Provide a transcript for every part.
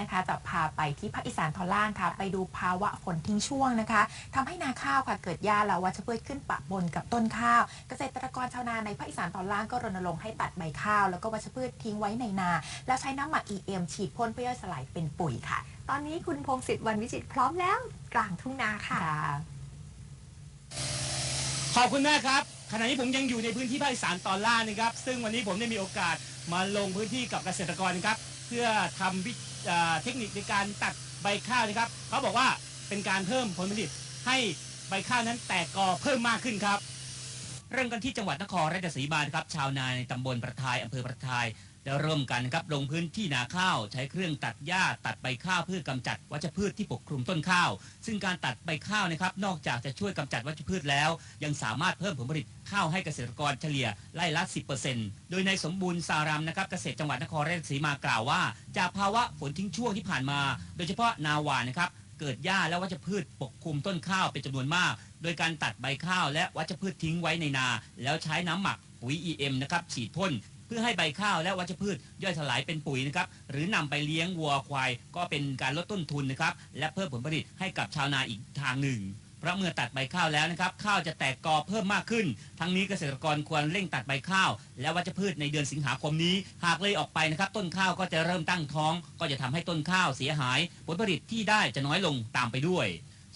นะคะจะพาไปที่ภาคอีสานตอนล่างค่ะ ไปดูภาวะฝนทิ้งช่วงนะคะทำให้นาข้าวค่ะเกิดหญ้าและวัชพืชขึ้นปะปนกับต้นข้าว เกษตรกรชาวนาในภาคอีสานตอนล่างก็รณรงค์ให้ตัดใบข้าว แล้วก็วัชพืชทิ้งไว้ในนา แล้วใช้น้ำหมัก EM ฉีดพ่นเพื่อย่อยสลายเป็นปุ๋ยค่ะ ตอนนี้คุณพงศิษฐ์วันวิจิตรพร้อมแล้ว กลางทุ่งนาค่ะ ขอบคุณมากครับขณะนี้ผมยังอยู่ในพื้นที่ภาคอีสานตอนล่างนะครับ ซึ่งวันนี้ผมได้มีโอกาสมาลงพื้นที่กับเกษตรกรนะครับ เพื่อทำวิ เทคนิคในการตัดใบข้าวนะครับเขาบอกว่าเป็นการเพิ่มผลผลิตให้ใบข้าวนั้นแตกกอเพิ่มมากขึ้นครับ เริ่มกันที่จังหวัดนครราชสีมาครับชาวนาในตำบลประทายอำเภอประทาย ได้เริ่มกันนะครับลงพื้นที่นาข้าวใช้เครื่องตัดหญ้าตัดใบข้าวเพื่อกำจัดวัชพืชที่ปกคลุมต้นข้าว ซึ่งการตัดใบข้าวนะครับนอกจากจะช่วยกำจัดวัชพืชแล้ว ยังสามารถเพิ่มผลผลิตข้าวให้เกษตรกรเฉลี่ยไร่ละ 10%โดยในสมบูรณ์สารามนะครับเกษตรจังหวัดนครราชสีมากล่าวว่า จากภาวะฝนทิ้งช่วงที่ผ่านมา โดยเฉพาะนาหวานนะครับเกิดหญ้าและวัชพืชปกคลุมต้นข้าวเป็นจำนวนมาก โดยการตัดใบข้าวและวัชพืชทิ้งไว้ในนา แล้วใช้น้ำหมักปุ๋ย EM นะครับฉีดพ่น เพื่อให้ใบข้าวและวัชพืชย่อยสลายเป็นปุ๋ยนะครับหรือนำไปเลี้ยงวัวควาย ก็เป็นการลดต้นทุนนะครับและเพิ่มผลผลิตให้กับชาวนาอีกทางหนึ่งเพราะเมื่อตัดใบข้าวแล้วนะครับ ข้าวจะแตกกอเพิ่มมากขึ้น ทั้งนี้เกษตรกรควรเร่งตัดใบข้าว และวัชพืชในเดือนสิงหาคมนี้ หากเลยออกไปนะครับ ต้นข้าวก็จะเริ่มตั้งท้อง ก็จะทำให้ต้นข้าวเสียหาย ผลผลิตที่ได้จะน้อยลงตามไปด้วย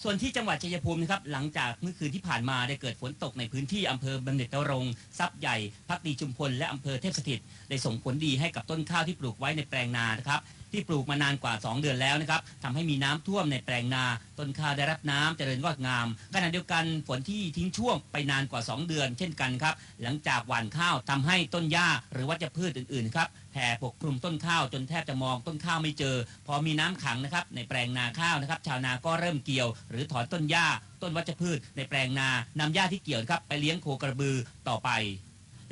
ส่วนที่จังหวัดชัยภูมินะครับหลังจากเมื่อคืนที่ผ่านมาได้เกิดฝนตกในพื้นที่อำเภอบำเหน็จนรงทรัพย์ใหญ่พักดีชุมพลและอำเภอเทพสถิต ได้ส่งผลดีให้กับต้นข้าวที่ปลูกไว้ในแปลงนานะครับ ที่ปลูกมานานกว่า 2 เดือนแล้วนะครับทำให้มีน้ำท่วมในแปลงนา ต้นข้าวได้รับน้ำเจริญงอกงามขณะเดียวกันฝนที่ทิ้งช่วงไปนานกว่า 2 เดือน เช่นกันครับหลังจากหว่านข้าวทำให้ต้นหญ้าหรือวัชพืชอื่นๆครับแผ่ปกคลุมต้นข้าวจนแทบจะมองต้นข้าวไม่เจอ พอมีน้ำขังนะครับในแปลงนาข้าวนะครับชาวนาก็เริ่มเกี่ยว หรือถอนต้นหญ้า ต้นวัชพืช ในแปลงนานำหญ้าที่เกี่ยวครับไปเลี้ยงโคกระบือต่อไป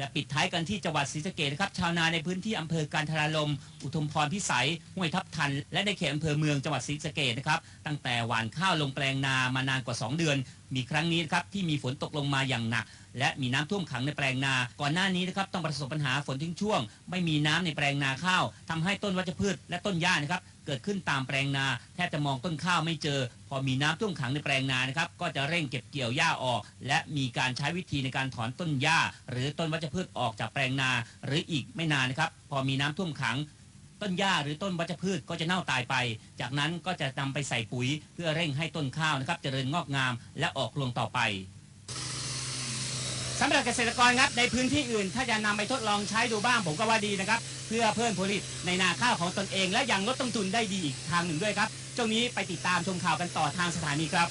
และปิดท้ายกันที่จังหวัดศรีสะเกษนะครับชาวนาในพื้นที่อำเภอการทราลม อุทุมพรพิสัยห้วยทับทัน และในเขตอำเภอเมืองจังหวัดศรีสะเกษนะครับตั้งแต่หว่านข้าวลงแปลงนามานานกว่า 2 เดือน มีครั้งนี้นะครับที่มีฝนตกลงมาอย่างหนัก และมีน้ำท่วมขังในแปลงนา ก่อนหน้านี้นะครับต้องประสบปัญหาฝนทิ้งช่วง ไม่มีน้ำในแปลงนาข้าวทำให้ต้นวัชพืช และต้นหญ้านะครับเกิดขึ้นตามแปลงนาแทบจะมองต้นข้าวไม่เจอ พอมีน้ำท่วมขังในแปลงนานะครับก็จะเร่งเก็บเกี่ยวหญ้าออก และมีการใช้วิธีในการถอนต้นหญ้า หรือต้นวัชพืชออกจากแปลงนา หรืออีกไม่นานนะครับพอมีน้ำท่วมขัง ต้นหญ้าหรือต้นวัชพืชก็จะเน่าตายไป จากนั้นก็จะนำไปใส่ปุ๋ย เพื่อเร่งให้ต้นข้าวนะครับเจริญงอกงามและออกรวงต่อไปสำหรับเกษตรกรครับในพื้นที่อื่น ถ้าจะนำไปทดลองใช้ดูบ้างผมก็ว่าดีนะครับ เพื่อเพิ่มผลผลิตในนาข้าวของตนเอง และยังลดต้นทุนได้ดีอีกทางหนึ่งด้วยครับช่วงนี้ไปติดตามชมข่าวกันต่อทางสถานีครับ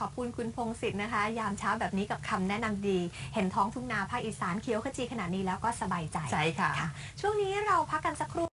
ขอบคุณคุณพงศิษฐ์นะคะ ยามเช้าแบบนี้กับคำแนะนำดี เห็นท้องทุ่งนาภาคอีสานเขียวขจีขนาดนี้แล้วก็สบายใจใช่ค่ะ ช่วงนี้เราพักกันสักครู่